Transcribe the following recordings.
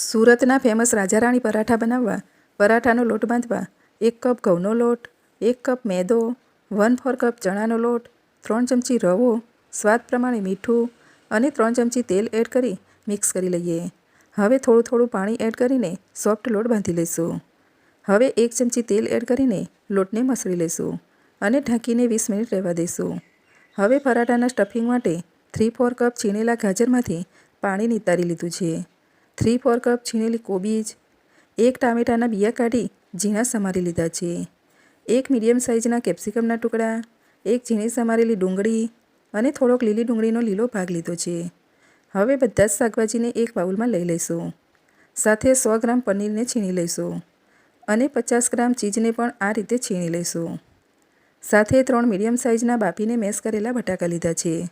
સુરતના ફેમસ રાજારાણી પરાઠા બનાવવા, પરાઠાનો લોટ બાંધવા, એક કપ ઘઉંનો લોટ, એક કપ મેદો વન ફોર કપ ચણાનો લોટ, ત્રણ ચમચી રવો, સ્વાદ પ્રમાણે મીઠું અને ત્રણ ચમચી તેલ એડ કરી મિક્સ કરી લઈએ. હવે થોડું થોડું પાણી એડ કરીને સોફ્ટ લોટ બાંધી લઈશું. હવે એક ચમચી તેલ એડ કરીને લોટને મસળી લઈશું અને ઢાંકીને વીસ મિનિટ રહેવા દઈશું. હવે પરાઠાના સ્ટફિંગ માટે થ્રી ફોર કપ છીણેલા ગાજરમાંથી પાણી નિતારી લીધું છે. થ્રી ફોર કપ છીણેલી કોબીજ, એક ટામેટાના બિયા કાઢી ઝીણા સમારી લીધા છે. એક મીડિયમ સાઇઝના કેપ્સિકમના ટુકડા, એક ઝીણી સમારેલી ડુંગળી અને થોડોક લીલી ડુંગળીનો લીલો ભાગ લીધો છે. હવે બધા જ શાકભાજીને એક બાઉલમાં લઈ લઈશું. સાથે સો ગ્રામ પનીરને છીણી લઈશું અને પચાસ ગ્રામ ચીઝને પણ આ રીતે છીણી લઈશું. સાથે ત્રણ મીડિયમ સાઇઝના બાફીને મેશ કરેલા બટાકા લીધા છે.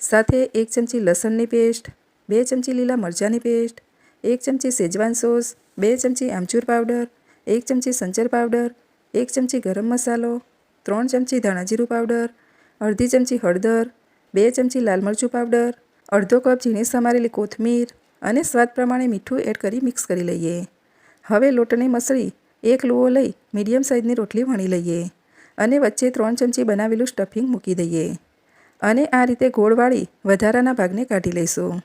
સાથે એક ચમચી લસણની પેસ્ટ બે ચમચી લીલા મરચાંની પેસ્ટ, એક ચમચી શેજવાન સોસ, બે ચમચી આમચૂર પાવડર, એક ચમચી સંચર પાવડર, એક ચમચી ગરમ મસાલો, ત્રણ ચમચી ધાણાજીરું પાવડર, અડધી ચમચી હળદર, બે ચમચી લાલ મરચું પાવડર, અડધો કપ ઝીણી સમારેલી કોથમીર અને સ્વાદ પ્રમાણે મીઠું એડ કરી મિક્સ કરી લઈએ. હવે લોટને મસળી એક લુઓ લઈ મીડિયમ સાઇઝની રોટલી વણી લઈએ અને વચ્ચે ત્રણ ચમચી બનાવેલું સ્ટફિંગ મૂકી દઈએ. અને આ રીતે ગોળવાળી વધારાના ભાગને કાઢી લઈશું.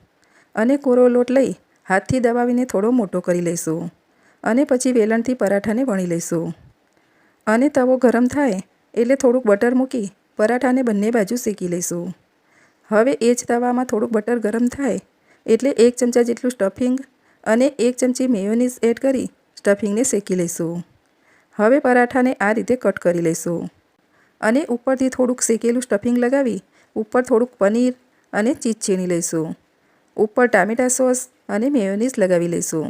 અને કોરો લોટ લઈ હાથથી દબાવીને થોડો મોટો કરી લઈશું અને પછી વેલણથી પરાઠાને વણી લઈશું. અને તવો ગરમ થાય એટલે થોડુંક બટર મૂકી પરાઠાને બંને બાજુ શેકી લઈશું. હવે એ જ તવામાં થોડુંક બટર ગરમ થાય એટલે એક ચમચા જેટલું સ્ટફિંગ અને એક ચમચી મેયોનીઝ એડ કરી સ્ટફિંગને શેકી લઈશું. હવે પરાઠાને આ રીતે કટ કરી લઈશું. અને ઉપરથી થોડુંક શેકેલું સ્ટફિંગ લગાવી ઉપર થોડુંક પનીર અને ચીઝ છીણી લઈશું. ઉપર ટામેટા સોસ અને મેયોનીઝ લગાવી લઈશું.